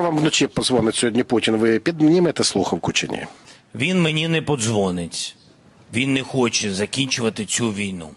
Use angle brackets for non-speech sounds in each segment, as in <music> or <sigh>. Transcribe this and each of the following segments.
Вам вночі позвонить сьогодні Путін. Ви піднімете слухавку чи ні? Він мені не подзвонить. Він не хоче закінчувати цю війну.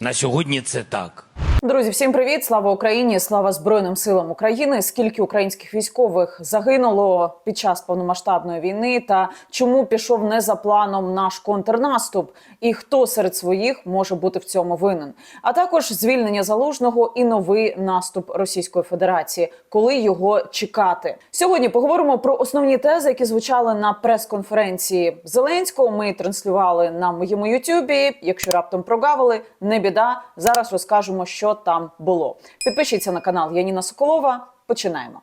На сьогодні це так. Друзі, всім привіт! Слава Україні! Слава Збройним силам України! Скільки українських військових загинуло під час повномасштабної війни, та чому пішов не за планом наш контрнаступ, і хто серед своїх може бути в цьому винен? А також звільнення залужного і новий наступ Російської Федерації, коли його чекати. Сьогодні поговоримо про основні тези, які звучали на прес-конференції Зеленського. Ми транслювали на моєму Ютубі. Якщо раптом прогавили, не біда. Зараз розкажемо, що там було. Підпишіться на канал Яніна Соколова. Починаємо.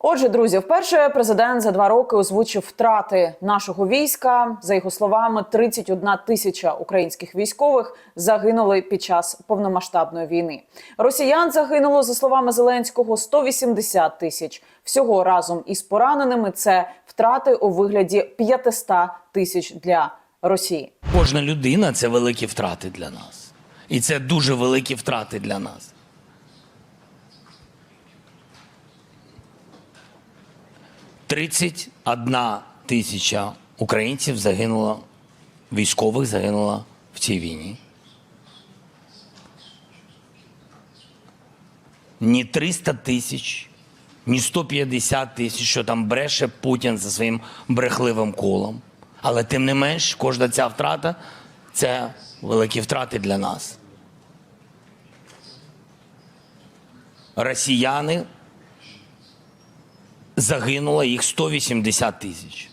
Отже, друзі, вперше президент за два роки озвучив втрати нашого війська. За його словами, 31 тисяча українських військових загинули під час повномасштабної війни. Росіян загинуло за словами Зеленського 180 тисяч. Всього разом із пораненими це втрати у вигляді 500 тисяч для Росії. Кожна людина це великі втрати для нас. І це дуже великі втрати для нас. Тридцять одна тисяча українців загинуло, військових загинуло в цій війні. Ні 300 тисяч, ні 150 тисяч, що там бреше Путін за своїм брехливим колом. Але тим не менш, кожна ця втрата це великі втрати для нас. Росіяни загинуло їх 180 тисяч.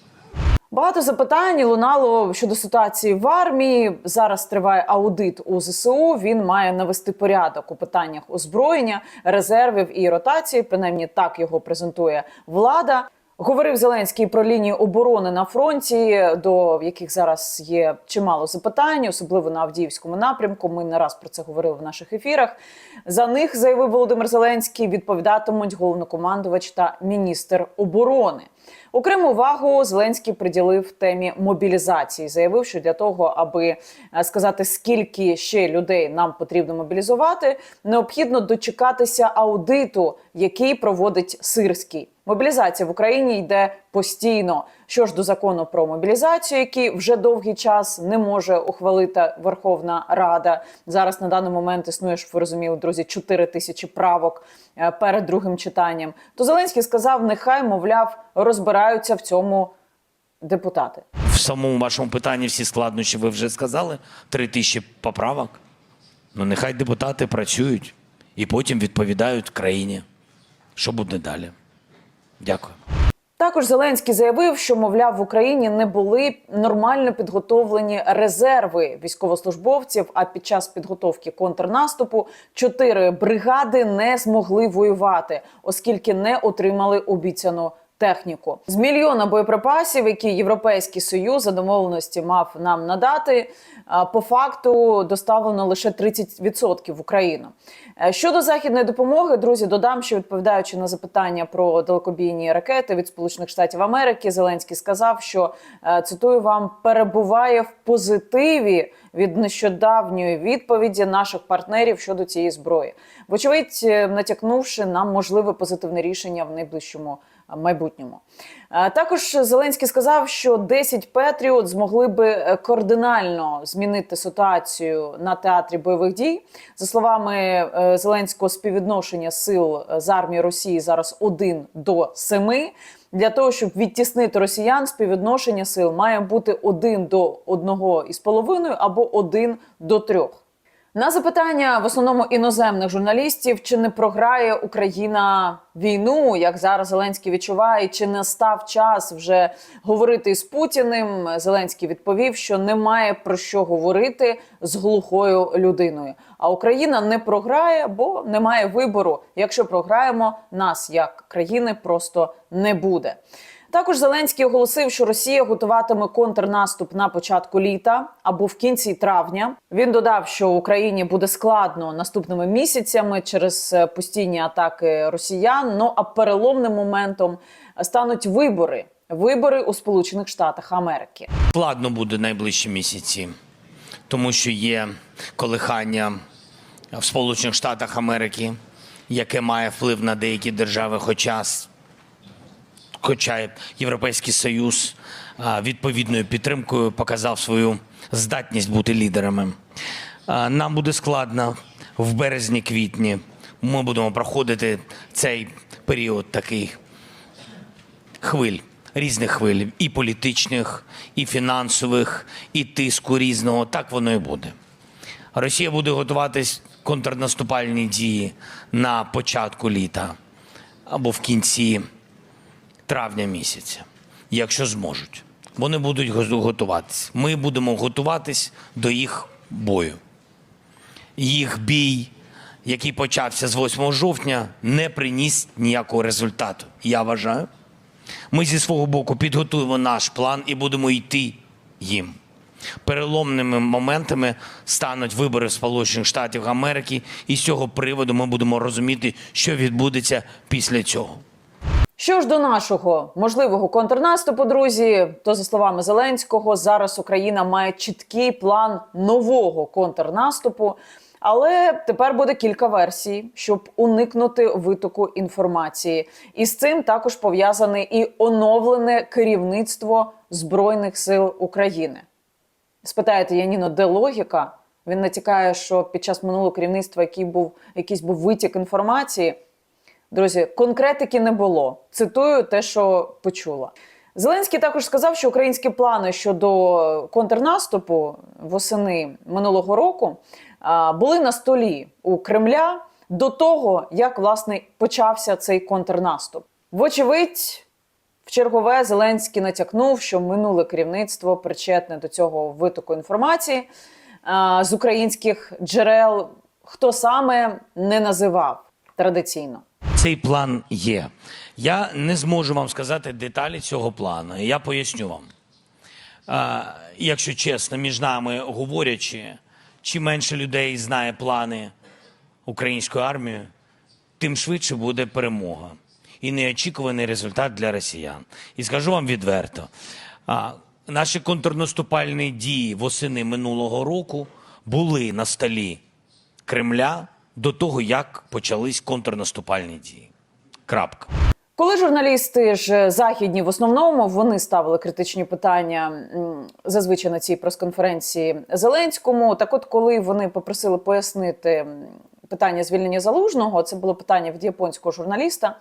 Багато запитань лунало щодо ситуації в армії. Зараз триває аудит у ЗСУ. Він має навести порядок у питаннях озброєння, резервів і ротації. Принаймні так його презентує влада. Говорив Зеленський про лінії оборони на фронті, до яких зараз є чимало запитань, особливо на Авдіївському напрямку. Ми не раз про це говорили в наших ефірах. За них заявив Володимир Зеленський, відповідатимуть головнокомандувач та міністр оборони. Окрему увагу Зеленський приділив темі мобілізації. Заявив, що для того, аби е, сказати, скільки ще людей нам потрібно мобілізувати, необхідно дочекатися аудиту, який проводить Сирський. Мобілізація в Україні йде постійно. Що ж до закону про мобілізацію, який вже довгий час не може ухвалити Верховна Рада. Зараз на даний момент існує, щоб ви розуміли, друзі, 4 тисячі правок е, перед другим читанням. То Зеленський сказав: нехай, мовляв, розбираються в цьому депутати. В самому вашому питанні всі складнощі ви вже сказали. Три тисячі поправок. Ну, нехай депутати працюють і потім відповідають країні. Що буде далі? Дякую. Також Зеленський заявив, що мовляв в Україні не були нормально підготовлені резерви військовослужбовців. А під час підготовки контрнаступу чотири бригади не змогли воювати, оскільки не отримали обіцяну. Техніку з мільйона боєприпасів, які Європейський союз за домовленості мав нам надати, по факту доставлено лише 30% в Україну. Е, Щодо західної допомоги, друзі, додам, що відповідаючи на запитання про далекобійні ракети від Сполучених Штатів Америки, Зеленський сказав, що е, цитую вам перебуває в позитиві від нещодавньої відповіді наших партнерів щодо цієї зброї, вочевидь, е, натякнувши на можливе позитивне рішення в найближчому е, майбутньому. Е, Також Зеленський сказав, що 10 Петріот змогли би е, кардинально змінити ситуацію на театрі бойових дій. За словами е, Зеленського, співвідношення сил з армії Росії зараз 1 до 7. Для того щоб відтіснити росіян, співвідношення сил має бути 1 до 1,5 або 1 до 3. На запитання в основному іноземних журналістів, чи не програє Україна війну, як зараз Зеленський відчуває, чи не став час вже говорити з Путіним. Зеленський відповів, що немає про що говорити з глухою людиною. А Україна не програє, бо немає вибору. Якщо програємо, нас як країни просто не буде. Також Зеленський оголосив, що Росія готуватиме контрнаступ на початку літа або в кінці травня. Він додав, що Україні буде складно наступними місяцями через е, постійні атаки росіян. Ну а переломним моментом стануть вибори. Вибори у Сполучених Штатах Америки. Складно буде найближчі місяці, тому що є колихання в Сполучених Штатах Америки, яке має вплив на деякі держави, хоча хоча Європейський Союз відповідною підтримкою показав свою здатність бути лідерами. Нам буде складно в березні-квітні. Ми будемо проходити цей період такий хвиль, різних хвиль, і політичних, і фінансових, і тиску різного. Так воно і буде. Росія буде готуватись контрнаступальні дії на початку літа або в кінці травня місяця, якщо зможуть. Вони будуть го- готуватись. Ми будемо готуватись до їх бою. Їх бій, який почався з 8 жовтня, не приніс ніякого результату. Я вважаю. Ми зі свого боку підготуємо наш план і будемо йти їм. Переломними моментами стануть вибори в Сполучених Штатів Америки, і з цього приводу ми будемо розуміти, що відбудеться після цього. Що ж до нашого можливого контрнаступу, друзі, то за словами Зеленського, зараз Україна має чіткий план нового контрнаступу. Але тепер буде кілька версій, щоб уникнути витоку інформації. І з цим також пов'язане і оновлене керівництво Збройних сил України. Спитаєте Яніно, де логіка? Він натякає, що під час минулого керівництва який був якийсь був витік інформації. Друзі, конкретики не було. Цитую те, що почула. Зеленський також сказав, що українські плани щодо контрнаступу восени минулого року були на столі у Кремля до того, як власне почався цей контрнаступ. Вочевидь, в чергове Зеленський натякнув, що минуле керівництво причетне до цього витоку інформації з українських джерел. Хто саме не називав традиційно. Цей план є. Я не зможу вам сказати деталі цього плану. Я поясню вам. Якщо чесно, між нами говорячи, чим менше людей знає плани української армії, тим швидше буде перемога і неочікуваний результат для росіян. І скажу вам відверто: наші контрнаступальні дії восени минулого року були на столі Кремля до того, як почались контрнаступальні дії. Крапка. Коли журналісти ж західні в основному вони ставили критичні питання зазвичай на цій прес-конференції Зеленському. Так, от коли вони попросили пояснити питання звільнення залужного, це було питання від японського журналіста.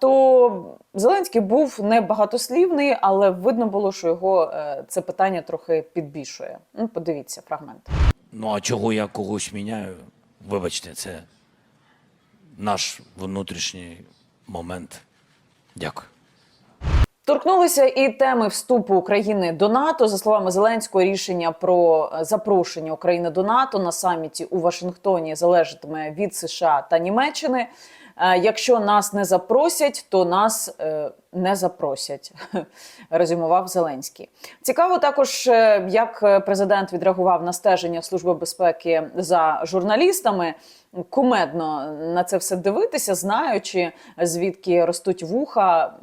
То Зеленський був не багатослівний, але видно було, що його е, це питання трохи підбільшує. Ну, подивіться фрагмент. Ну а чого я когось міняю? Вибачте, це наш внутрішній момент. Дякую. Торкнулися і теми вступу України до НАТО. За словами Зеленського, рішення про е, запрошення України до НАТО на саміті у Вашингтоні залежатиме від США та Німеччини. Е, Якщо нас не запросять, то нас е, не запросять, <laughs> резюмував Зеленський. Цікаво також, е, як президент відреагував на стеження Служби безпеки за журналістами. Кумедно на це все дивитися, знаючи звідки ростуть вуха.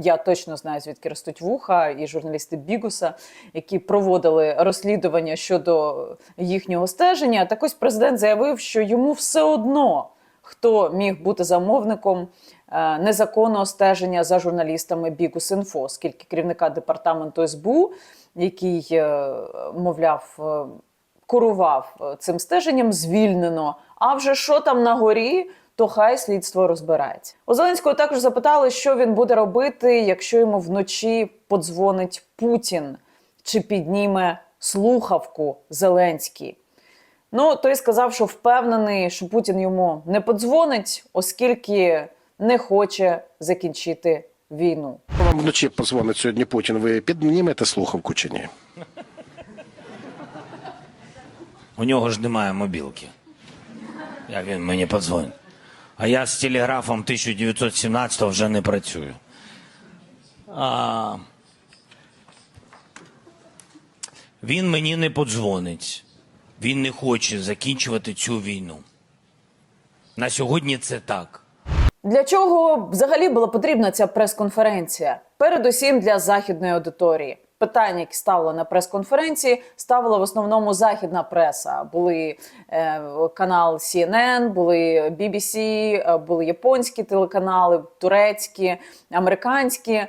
Я точно знаю, звідки ростуть вуха, і журналісти Бігуса, які проводили розслідування щодо їхнього стеження. Так ось президент заявив, що йому все одно хто міг бути замовником е, незаконного стеження за журналістами Бігус.Інфо, оскільки керівника департаменту СБУ, який, е, мовляв, е, курував цим стеженням, звільнено. А вже що там на горі? То хай слідство розбирається. У Зеленського також запитали, що він буде робити, якщо йому вночі подзвонить Путін чи підніме слухавку Зеленський. Ну, той сказав, що впевнений, що Путін йому не подзвонить, оскільки не хоче закінчити війну. Вам вночі позвонить сьогодні Путін. Ви піднімете слухавку чи ні? У нього ж немає мобілки. Як він мені подзвонить? А я з телеграфом 1917 вже не працюю. А... Він мені не подзвонить. Він не хоче закінчувати цю війну. На сьогодні це так. Для чого взагалі була потрібна ця прес-конференція? Передусім для західної аудиторії. Питання, які ставили на прес-конференції, ставила в основному західна преса. Були е, канал CNN, були BBC, е, були японські телеканали, турецькі, американські. Е,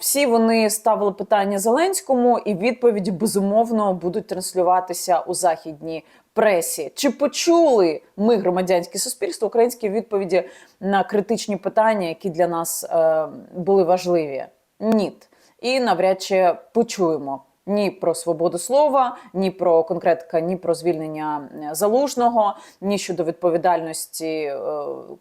всі вони ставили питання Зеленському, і відповіді безумовно будуть транслюватися у західній пресі. Чи почули ми, громадянське суспільство, українські відповіді на критичні питання, які для нас е, були важливі? Ні. І навряд чи почуємо. Ні про свободу слова, ні про конкретика, ні про звільнення е, залужного, ні щодо відповідальності е,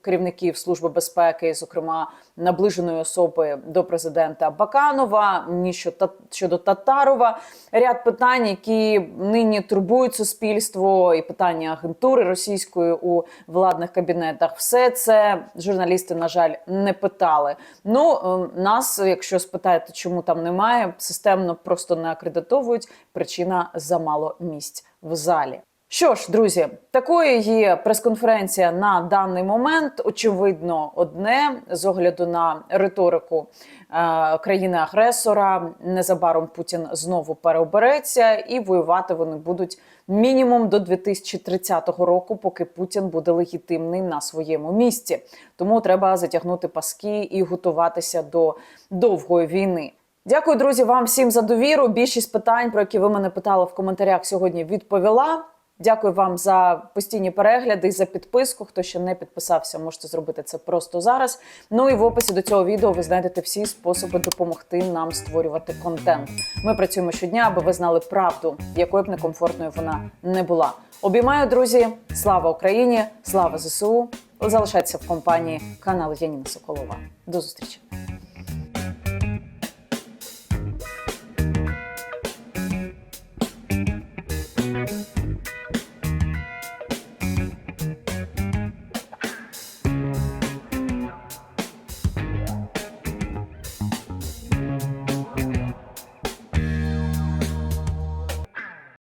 керівників служби безпеки, зокрема наближеної особи до президента Баканова, ні щодо, Татарова. Ряд питань, які нині турбують суспільство, і питання агентури російської у владних кабінетах. Все це журналісти, на жаль, не питали. Ну е, нас, якщо спитаєте, чому там немає, системно просто не акредитовують. Причина замало місць в залі. Що ж, друзі, такою є прес-конференція на даний момент. Очевидно, одне з огляду на риторику е, країни-агресора. Незабаром Путін знову переобереться, і воювати вони будуть мінімум до 2030 року, поки Путін буде легітимний на своєму місці. Тому треба затягнути паски і готуватися до довгої війни. Дякую, друзі, вам всім за довіру. Більшість питань, про які ви мене питали в коментарях, сьогодні відповіла. Дякую вам за постійні перегляди за підписку. Хто ще не підписався, можете зробити це просто зараз. Ну і в описі до цього відео ви знайдете всі способи допомогти нам створювати контент. Ми працюємо щодня, аби ви знали правду, якою б некомфортною вона не була. Обіймаю, друзі! Слава Україні! Слава ЗСУ! Залишайтеся в компанії каналу Яніна Соколова. До зустрічі!